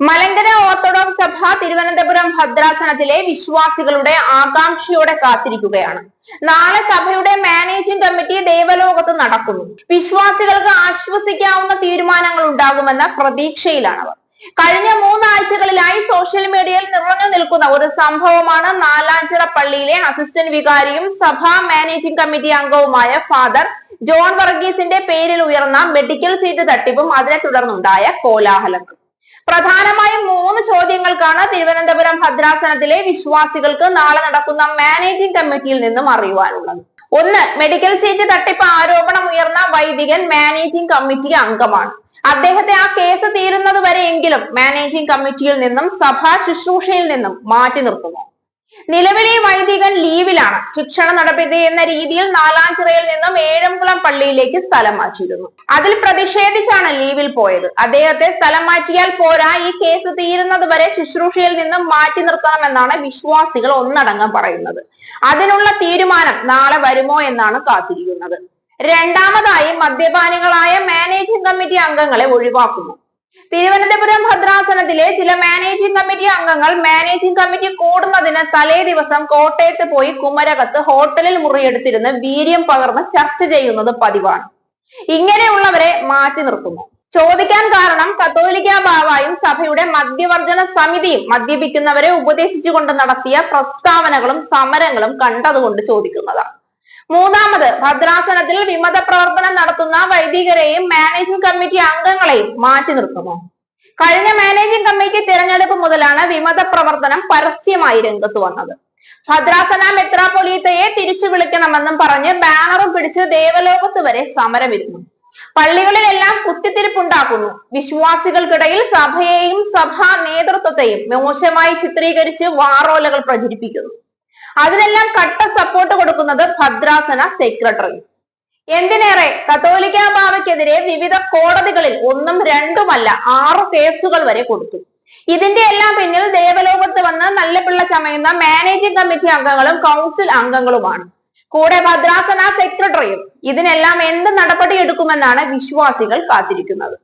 Malankara orthodox സഭ തിരുവനന്തപുരം ഭദ്രാസനത്തിലെ വിശ്വാസികളുടെ ആകാംക്ഷയോടെ കാത്തിരിക്കുകയാണ്. നാളെ സഭയുടെ മാനേജിംഗ് കമ്മിറ്റി ദേവലോകത്ത് നടക്കുന്നു. വിശ്വാസികൾക്ക് ആശ്വസിക്കാവുന്ന തീരുമാനങ്ങൾ ഉണ്ടാകുമെന്ന പ്രതീക്ഷയിലാണവർ. കഴിഞ്ഞ മൂന്നാഴ്ചകളിലായി സോഷ്യൽ മീഡിയയിൽ നിറഞ്ഞു നിൽക്കുന്ന ഒരു സംഭവമാണ് നാലാഞ്ചിറ പള്ളിയിലെ അസിസ്റ്റന്റ് വികാരിയും സഭാ മാനേജിംഗ് കമ്മിറ്റി അംഗവുമായ ഫാദർ ജോൺ വർഗീസിന്റെ പേരിൽ ഉയർന്ന മെഡിക്കൽ സീറ്റ് തട്ടിപ്പും അതിനെ തുടർന്നുണ്ടായ കോലാഹലങ്ങൾ. പ്രധാനമായും മൂന്ന് ചോദ്യങ്ങൾക്കാണ് തിരുവനന്തപുരം ഭദ്രാസനത്തിലെ വിശ്വാസികൾക്ക് നാളെ നടക്കുന്ന മാനേജിംഗ് കമ്മിറ്റിയിൽ നിന്നും അറിയുവാനുള്ളത്. ഒന്ന് മെഡിക്കൽ സീറ്റ് തട്ടിപ്പ് ആരോപണം ഉയർന്ന വൈദികൻ മാനേജിംഗ് കമ്മിറ്റി അംഗമാണ്. അദ്ദേഹത്തെ ആ കേസ് തീരുന്നത് വരെയെങ്കിലും മാനേജിംഗ് കമ്മിറ്റിയിൽ നിന്നും സഭാ ശുശ്രൂഷയിൽ നിന്നും മാറ്റി നിർത്തുമോ? നിലവിലെ വൈദികൻ ലീവിലാണ് ശിക്ഷണ നടപടി എന്ന രീതിയിൽ നാലാം നാലാഞ്ചിറയിൽ നിന്നും ഏഴംകുളം പള്ളിയിലേക്ക് സ്ഥലം മാറ്റിയിരുന്നു. അതിൽ പ്രതിഷേധിച്ചാണ് ലീവിൽ പോയത്. അദ്ദേഹത്തെ സ്ഥലം മാറ്റിയാൽ പോരാ ഈ കേസ് തീരുന്നത് വരെ ശുശ്രൂഷയിൽ നിന്നും മാറ്റി നിർത്തണമെന്നാണ് വിശ്വാസികൾ ഒന്നടങ്കം പറയുന്നത്. അതിനുള്ള തീരുമാനം നാളെ വരുമോ എന്നാണ് കാത്തിരിക്കുന്നത്. രണ്ടാമതായി മദ്യപാനികളായ മാനേജിംഗ് കമ്മിറ്റി അംഗങ്ങളെ ഒഴിവാക്കുന്നു. തിരുവനന്തപുരം ഭദ്രാസനത്തിലെ ചില മാനേജിംഗ് കമ്മിറ്റി അംഗങ്ങൾ മാനേജിംഗ് കമ്മിറ്റി കൂടുന്നതിന് തലേ ദിവസം കോട്ടയത്ത് പോയി കുമരകത്ത് ഹോട്ടലിൽ മുറിയെടുത്തിരുന്ന് വീര്യം പകർന്ന് ചർച്ച ചെയ്യുന്നത് പതിവാണ്. ഇങ്ങനെയുള്ളവരെ മാറ്റി നിർത്തുന്നു. ചോദിക്കാൻ കാരണം കത്തോലിക്ക ബാവായും സഭയുടെ മദ്യവർജന സമിതിയും മദ്യപിക്കുന്നവരെ ഉപദേശിച്ചുകൊണ്ട് നടത്തിയ പ്രസ്താവനകളും സമരങ്ങളും കണ്ടതുകൊണ്ട് ചോദിക്കുന്നതാണ്. മൂന്നാമത് ഭദ്രാസനത്തിൽ വിമത പ്രവർത്തനം നടത്തുന്ന വൈദികരെയും മാനേജിംഗ് കമ്മിറ്റി അംഗങ്ങളെയും മാറ്റി നിർത്തുമോ കഴിഞ്ഞ മാനേജിംഗ് കമ്മിറ്റി തിരഞ്ഞെടുപ്പ് മുതലാണ് വിമത പ്രവർത്തനം പരസ്യമായി രംഗത്ത് വന്നത്. ഭദ്രാസന മെത്രാപൊലീത്തയെ തിരിച്ചു വിളിക്കണമെന്നും പറഞ്ഞ് ബാനറും പിടിച്ച് ദേവലോകത്ത് വരെ സമരമിരുന്നു. പള്ളികളിലെല്ലാം കുത്തിത്തിരിപ്പുണ്ടാക്കുന്നു. വിശ്വാസികൾക്കിടയിൽ സഭയെയും സഭാ നേതൃത്വത്തെയും മോശമായി ചിത്രീകരിച്ച് വാറോലകൾ പ്രചരിപ്പിക്കുന്നു. അതിനെല്ലാം കട്ട സപ്പോർട്ട് കൊടുക്കുന്നത് ഭദ്രാസന സെക്രട്ടറി എന്തിനേറെ? കത്തോലിക്ക ബാവയ്ക്കെതിരെ വിവിധ കോടതികളിൽ ഒന്നും രണ്ടുമല്ല ആറ് കേസുകൾ വരെ കൊടുത്തു. ഇതിന്റെ എല്ലാം പിന്നിൽ ദേവലോകത്ത് വന്ന് നല്ല പിള്ള ചമയുന്ന മാനേജിംഗ് കമ്മിറ്റി അംഗങ്ങളും കൗൺസിൽ അംഗങ്ങളുമാണ്. കൂടെ ഭദ്രാസന സെക്രട്ടറിയും ഇതിനെല്ലാം എന്ത് നടപടി എടുക്കുമെന്നാണ് വിശ്വാസികൾ കാത്തിരിക്കുന്നത്.